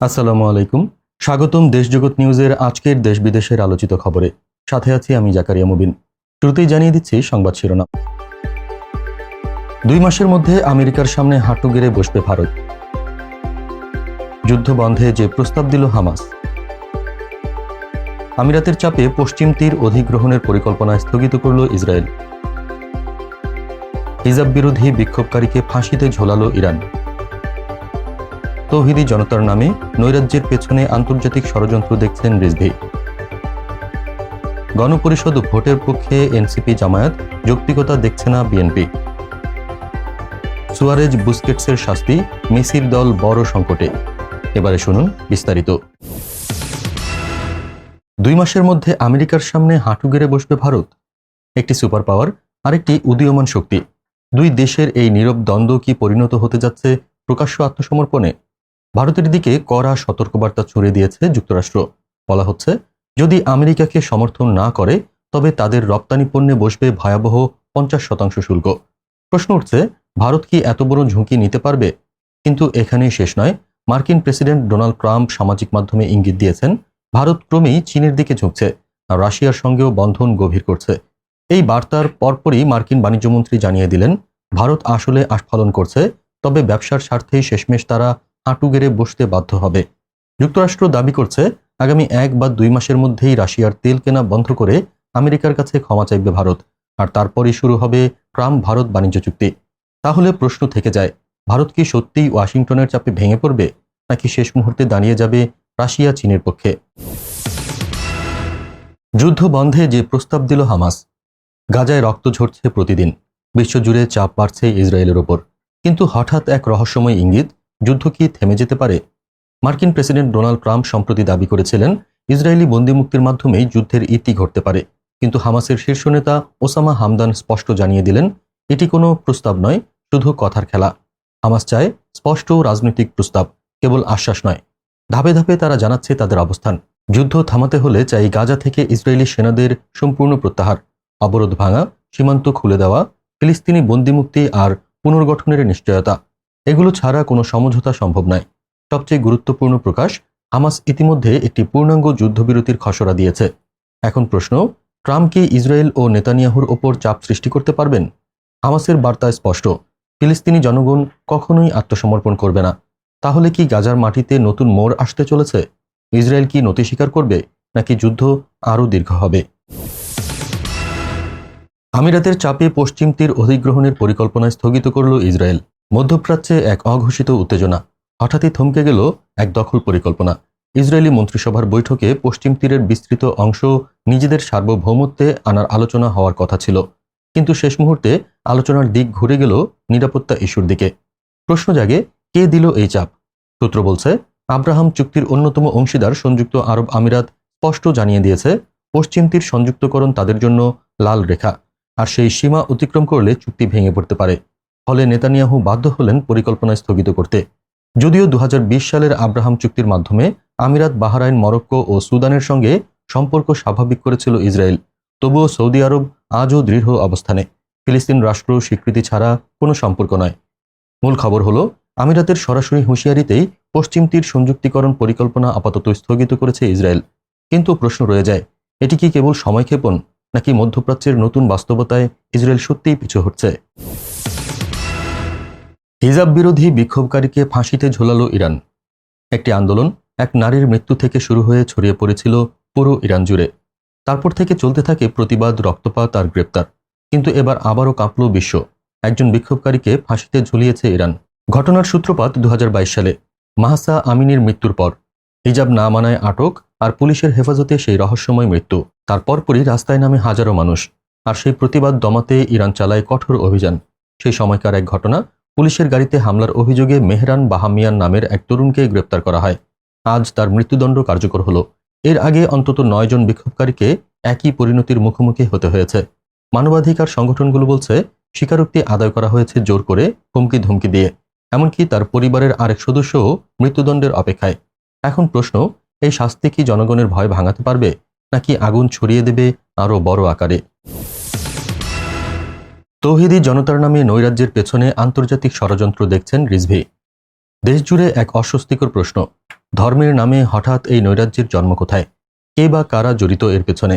আসসালামু আলাইকুম। স্বাগতম দেশজগৎ নিউজের আজকের দেশ বিদেশের আলোচিত খবরে। সাথে আছি আমি জাকারিয়া মুবিন। শুরুতেই জানিয়ে দিচ্ছি সংবাদ শিরোনাম। দুই মাসের মধ্যে আমেরিকার সামনে হাঁটু গেড়ে বসবে ভারত। যুদ্ধ বন্ধে যে প্রস্তাব দিল হামাস। আমিরাতের চাপে পশ্চিম তীর অধিগ্রহণের পরিকল্পনা স্থগিত করল ইসরায়েল। হিজাব বিরোধী বিক্ষোভকারীকে ফাঁসিতে ঝোলালো ইরান। তৌহিদি জনতার নামে নৈরাজ্যের পেছনে আন্তর্জাতিক ষড়যন্ত্র দেখছেন রিজভি। গণপরিষদ ভোটের পক্ষে এনসিপি জামায়াত যৌক্তিকতা দেখছে না বিএনপি। সুয়ারেজ বুস্কেটসের শাস্তি মেসির দল বড় সংকটে। এবারে শুনুন বিস্তারিত। দুই মাসের মধ্যে আমেরিকার সামনে হাঁটু গেড়ে বসবে ভারত। একটি সুপার পাওয়ার আরেকটি উদীয়মান শক্তি। দুই দেশের এই নীরব দ্বন্দ্ব কি পরিণত হতে যাচ্ছে প্রকাশ্য আত্মসমর্পণে? ভারতের দিকে কড়া সতর্কবার্তা ছড়িয়ে দিয়েছে যুক্তরাষ্ট্র। বলা হচ্ছে, যদি আমেরিকাকে সমর্থন না করে, তবে তাদের রপ্তানি পণ্যে বসবে ভয়াবহ পঞ্চাশ শতাংশ শুল্ক। প্রশ্ন উঠছে, ভারত কি এত বড় ঝুঁকি নিতে পারবে? কিন্তু এখানেই শেষ নয়। মার্কিন প্রেসিডেন্ট ডোনাল্ড ট্রাম্প সামাজিক মাধ্যমে ইঙ্গিত দিয়েছেন, ভারত ক্রমেই চীনের দিকে ঝুঁকছে, আর রাশিয়ার সঙ্গেও বন্ধন গভীর করছে। এই বার্তার পরপরই মার্কিন বাণিজ্যমন্ত্রী জানিয়ে দিলেন, ভারত আসলে আস্ফালন করছে, তবে ব্যবসার স্বার্থেই শেষমেশ তারা হাঁটু গেড়ে বসতে বাধ্য হবে। যুক্তরাষ্ট্র দাবি করছে, আগামী এক বা দুই মাসের মধ্যেই রাশিয়ার তেল কেনা বন্ধ করে আমেরিকার কাছে ক্ষমা চাইবে ভারত, আর তারপরই শুরু হবে ট্রাম্প ভারত বাণিজ্য চুক্তি। তাহলে প্রশ্ন থেকে যায়, ভারত কি সত্যিই ওয়াশিংটনের চাপে ভেঙে পড়বে, নাকি শেষ মুহূর্তে দাঁড়িয়ে যাবে রাশিয়া চীনের পক্ষে? যুদ্ধ বন্ধে যে প্রস্তাব দিল হামাস, গাজায় রক্ত ঝরছে প্রতিদিন, বিশ্বজুড়ে চাপ বাড়ছে ইসরায়েলের ওপর। কিন্তু হঠাৎ এক রহস্যময় ইঙ্গিত যুদ্ধ কি থেমে যেতে পারে? মার্কিন প্রেসিডেন্ট ডোনাল্ড ট্রাম্প সম্প্রতি দাবি করেছিলেন, ইসরায়েলি বন্দিমুক্তির মাধ্যমেই যুদ্ধের ইতি ঘটতে পারে। কিন্তু হামাসের শীর্ষ নেতা ওসামা হামদান স্পষ্ট জানিয়ে দিলেন, এটি কোনো প্রস্তাব নয়, শুধু কথার খেলা। হামাস চায় স্পষ্ট রাজনৈতিক প্রস্তাব, কেবল আশ্বাস নয়। ধাপে ধাপে তারা জানাচ্ছে তাদের অবস্থান। যুদ্ধ থামাতে হলে চাই গাজা থেকে ইসরায়েলি সেনাদের সম্পূর্ণ প্রত্যাহার। অবরোধ ভাঙা, সীমান্ত খুলে দেওয়া, ফিলিস্তিনি বন্দিমুক্তি আর পুনর্গঠনের নিশ্চয়তা। এগুলো ছাড়া কোনো সমঝোতা সম্ভব নয়। সবচেয়ে গুরুত্বপূর্ণ প্রকাশ, হামাস ইতিমধ্যে একটি পূর্ণাঙ্গ যুদ্ধবিরতির খসড়া দিয়েছে। এখন প্রশ্ন, ট্রাম্প কি ইসরায়েল ও নেতানিয়াহুর ওপর চাপ সৃষ্টি করতে পারবেন? হামাসের বার্তা স্পষ্ট, ফিলিস্তিনি জনগণ কখনোই আত্মসমর্পণ করবে না। তাহলে কি গাজার মাটিতে নতুন মোড় আসতে চলেছে? ইসরায়েল কি নতি স্বীকার করবে, নাকি যুদ্ধ আরও দীর্ঘ হবে? আমিরাতের চাপে পশ্চিম তীর অধিগ্রহণের পরিকল্পনা স্থগিত করল ইসরায়েল। মধ্যপ্রাচ্যে এক অঘোষিত উত্তেজনা। হঠাৎই থমকে গেল এক দখল পরিকল্পনা। ইসরায়েলি মন্ত্রিসভার বৈঠকে পশ্চিম তীরের বিস্তৃত অংশ নিজেদের সার্বভৌমত্বে আনার আলোচনা হওয়ার কথা ছিল। কিন্তু শেষ মুহূর্তে আলোচনার দিক ঘুরে গেল নিরাপত্তা ইস্যুর দিকে। প্রশ্ন জাগে, কে দিল এই চাপ? সূত্র বলছে, আব্রাহাম চুক্তির অন্যতম অংশীদার সংযুক্ত আরব আমিরাত স্পষ্ট জানিয়ে দিয়েছে, পশ্চিম তীর সংযুক্তকরণ তাদের জন্য লাল রেখা, আর সেই সীমা অতিক্রম করলে চুক্তি ভেঙে পড়তে পারে। ফলে নেতানিয়াহু বাধ্য হলেন পরিকল্পনা স্থগিত করতে। যদিও দু হাজার বিশ সালের আব্রাহাম চুক্তির মাধ্যমে আমিরাত, বাহরাইন, মরক্কো ও সুদানের সঙ্গে সম্পর্ক স্বাভাবিক করেছিল ইসরায়েল, তবুও সৌদি আরব আজও দৃঢ় অবস্থানে। ফিলিস্তিন রাষ্ট্র স্বীকৃতি ছাড়া কোনো সম্পর্ক নয়। মূল খবর হলো, আমিরাতের সরাসরি হুঁশিয়ারিতেই পশ্চিম তীর সংযুক্তিকরণ পরিকল্পনা আপাতত স্থগিত করেছে ইসরায়েল। কিন্তু প্রশ্ন রয়ে যায়, এটি কি কেবল সময়ক্ষেপণ নাকি মধ্যপ্রাচ্যের নতুন বাস্তবতায় ইসরায়েল সত্যিই পিছু হচ্ছে হিজাব বিরোধী বিক্ষোভকারীকে ফাঁসিতে ঝোলালো ইরান। একটি আন্দোলন এক নারীর মৃত্যু থেকে শুরু হয়ে ছড়িয়ে পড়েছিল পুরো ইরান জুড়ে। তারপর থেকে চলতে থাকে প্রতিবাদ, রক্তপাত আর গ্রেপ্তার। কিন্তু এবার আবারও কাঁপল বিশ্ব। একজন বিক্ষোভকারীকে ফাঁসিতে ঝুলিয়েছে ইরান। ঘটনার সূত্রপাত দু হাজার বাইশ সালে। মাহসা আমিনের মৃত্যুর পর। হিজাব না মানায় আটক আর পুলিশের হেফাজতে সেই রহস্যময় মৃত্যু। তার পরপরই রাস্তায় নামে হাজারো মানুষ। আর সেই প্রতিবাদ দমাতে ইরান চালায় কঠোর অভিযান। সেই সময়কার এক ঘটনা পুলিশের গাড়িতে হামলার অভিযোগে মেহরান বাহামিয়ান নামের এক তরুণকে গ্রেপ্তার করা হয়। আজ তার মৃত্যুদণ্ড কার্যকর হলো। এর আগে অন্তত নয় জন বিক্ষোভকারীকে একই পরিণতির মুখোমুখি হতে হয়েছে। মানবাধিকার সংগঠনগুলো বলছে, স্বীকারোক্তি আদায় করা হয়েছে জোর করে হুমকি ধমকি দিয়ে। এমনকি তার পরিবারের আরেক সদস্যও মৃত্যুদণ্ডের অপেক্ষায়। এখন প্রশ্ন, এই শাস্তি কি জনগণের ভয় ভাঙাতে পারবে, নাকি আগুন ছড়িয়ে দেবে আরও বড় আকারে? তৌহিদি জনতার নামে নৈরাজ্যের পেছনে আন্তর্জাতিক ষড়যন্ত্র দেখছেন রিজভি। দেশজুড়ে এক অস্বস্তিকর প্রশ্ন, ধর্মের নামে হঠাৎ এই নৈরাজ্যের জন্ম কোথায়? কে বা কারা জড়িত এর পেছনে?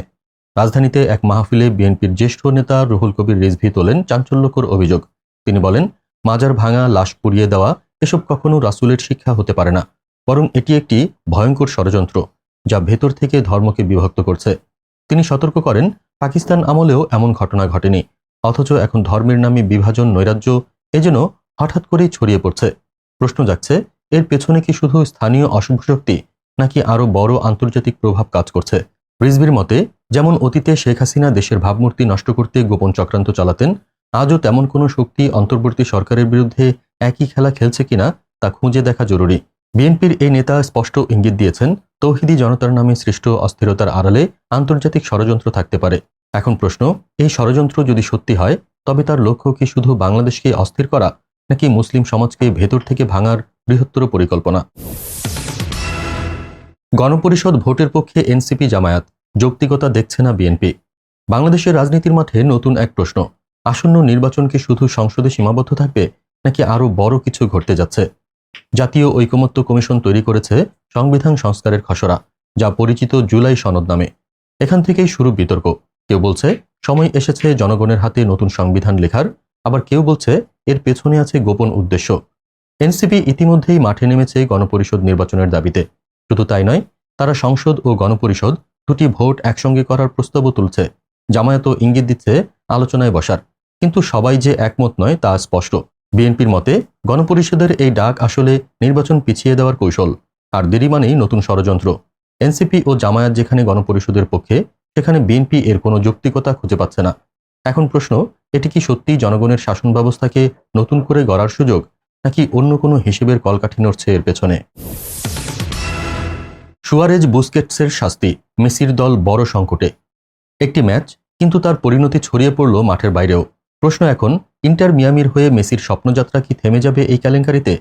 রাজধানীতে এক মাহফিলে বিএনপির জ্যেষ্ঠ নেতা রুহুল কবির রিজভি তোলেন চাঞ্চল্যকর অভিযোগ। তিনি বলেন, মাজার ভাঙা, লাশ পুড়িয়ে দেওয়া, এসব কখনো রাসুলের শিক্ষা হতে পারে না, বরং এটি একটি ভয়ঙ্কর ষড়যন্ত্র, যা ভেতর থেকে ধর্মকে বিভক্ত করছে। তিনি সতর্ক করেন, পাকিস্তান আমলেও এমন ঘটনা ঘটেনি অথচ এখন ধর্মের নামে বিভাজন নৈরাজ্য এ যেন হঠাৎ করেই ছড়িয়ে পড়ছে। প্রশ্ন যাচ্ছে এর পেছনে কি শুধু স্থানীয় অশুভ শক্তি নাকি আরও বড় আন্তর্জাতিক প্রভাব কাজ করছে? রিজভির মতে, যেমন অতীতে শেখ হাসিনা দেশের ভাবমূর্তি নষ্ট করতে গোপন চক্রান্ত চালাতেন, আজও তেমন কোনো শক্তি অন্তর্বর্তী সরকারের বিরুদ্ধে একই খেলা খেলছে কিনা তা খুঁজে দেখা জরুরি। বিএনপির এই নেতা স্পষ্ট ইঙ্গিত দিয়েছেন, তৌহিদি জনতার নামে সৃষ্ট অস্থিরতার আড়ালে আন্তর্জাতিক ষড়যন্ত্র থাকতে পারে। এখন প্রশ্ন, এই ষড়যন্ত্র যদি সত্যি হয়, তবে তার লক্ষ্য কি শুধু বাংলাদেশকে অস্থির করা, নাকি মুসলিম সমাজকে ভেতর থেকে ভাঙার বৃহত্তর পরিকল্পনা? গণপরিষদ ভোটের পক্ষে এনসিপি জামায়াত, যৌক্তিকতা দেখছে না বিএনপি। বাংলাদেশের রাজনীতির মাঠে নতুন এক প্রশ্ন, আসন্ন নির্বাচন কি শুধু সংসদে সীমাবদ্ধ থাকবে, নাকি আরও বড় কিছু ঘটতে যাচ্ছে? জাতীয় ঐকমত্য কমিশন তৈরি করেছে সংবিধান সংস্কারের খসড়া, যা পরিচিত জুলাই সনদ নামে। এখান থেকেই শুরু বিতর্ক। কেউ বলছে, সময় এসেছে, জনগণের হাতে নতুন সংবিধান লেখার। আবার কেউ বলছে, এর পেছনে আছে গোপন উদ্দেশ্য। এনসিপি ইতিমধ্যেই মাঠে নেমেছে গণপরিষদ নির্বাচনের দাবিতে। শুধু তাই নয়, তারা সংসদ ও গণপরিষদ দুটি ভোট একসঙ্গে করার প্রস্তাবও তুলছে। জামায়াতও ইঙ্গিত দিচ্ছে, আলোচনায় বসার। কিন্তু সবাই যে একমত নয় তা স্পষ্ট। বিএনপির মতে, গণপরিষদের এই ডাক আসলে নির্বাচন পিছিয়ে দেওয়ার কৌশল। আর দেরি মানেই নতুন ষড়যন্ত্র। এনসিপি ও জামায়াত যেখানে গণপরিষদের পক্ষে সেখানে বিএনপি এর কোনো যৌক্তিকতা খুঁজে পাচ্ছে না। এখন প্রশ্ন, এটি কি সত্যি জনগণের শাসন ব্যবস্থাকে নতুন করে গড়ার সুযোগ, নাকি অন্য কোনো হিসেবের কলকাঠি নড়ছে এর পেছনে? সুয়ারেজ বুস্কেটসের শাস্তি, মেসির দল বড় সংকটে। একটি ম্যাচ, কিন্তু তার পরিণতি ছড়িয়ে পড়ল মাঠের বাইরেও। প্রশ্ন এখন, ইন্টার মিয়ামির হয়ে মেসির স্বপ্নযাত্রা কি থেমে যাবে এই কেলেঙ্কারিতে?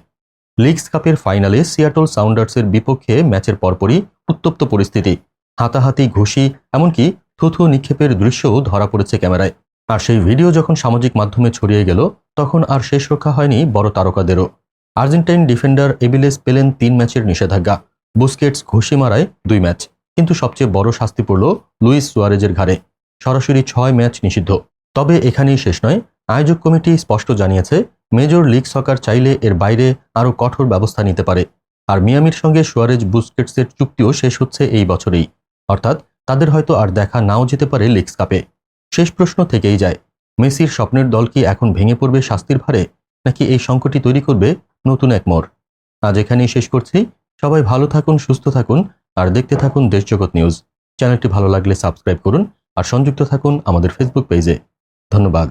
লিগস কাপের ফাইনালে সিয়াটল সাউন্ডার্সের বিপক্ষে ম্যাচের পরপরই উত্তপ্ত পরিস্থিতি। হাতাহাতি ঘুষি, এমনকি থুথু নিক্ষেপের দৃশ্যও ধরা পড়েছে ক্যামেরায়। আর সেই ভিডিও যখন সামাজিক মাধ্যমে ছড়িয়ে গেল, তখন আর শেষ রক্ষা হয়নি বড় তারকাদেরও। আর্জেন্টাইন ডিফেন্ডার এবিলেস পেলেন তিন ম্যাচের নিষেধাজ্ঞা। বুস্কেটস ঘুষি মারায় দুই ম্যাচ। কিন্তু সবচেয়ে বড় শাস্তি পড়ল লুইস সুয়ারেজের ঘাড়ে। সরাসরি ছয় ম্যাচ নিষিদ্ধ। তবে এখানেই শেষ নয়। আয়োজক কমিটি স্পষ্ট জানিয়েছে, মেজর লিগ সকার চাইলে এর বাইরে আরও কঠোর ব্যবস্থা নিতে পারে। আর মিয়ামির সঙ্গে সুয়ারেজ বুস্কেটসের চুক্তিও শেষ হচ্ছে এই বছরেই। অর্থাৎ তাদের হয়তো আর দেখা নাও যেতে পারে লিগস কাপে। শেষ প্রশ্ন থেকেই যায়, মেসির স্বপ্নের দল কি এখন ভেঙে পড়বে শাস্তির ভারে, নাকি এই সংকটই তৈরি করবে নতুন এক মোড়? আজ এখানেই শেষ করছি, সবাই ভালো থাকুন, সুস্থ থাকুন, আর দেখতে থাকুন দেশজগৎ নিউজ। চ্যানেলটি ভালো লাগলে সাবস্ক্রাইব করুন, আর সংযুক্ত থাকুন আমাদের ফেসবুক পেজে ধন্যবাদ।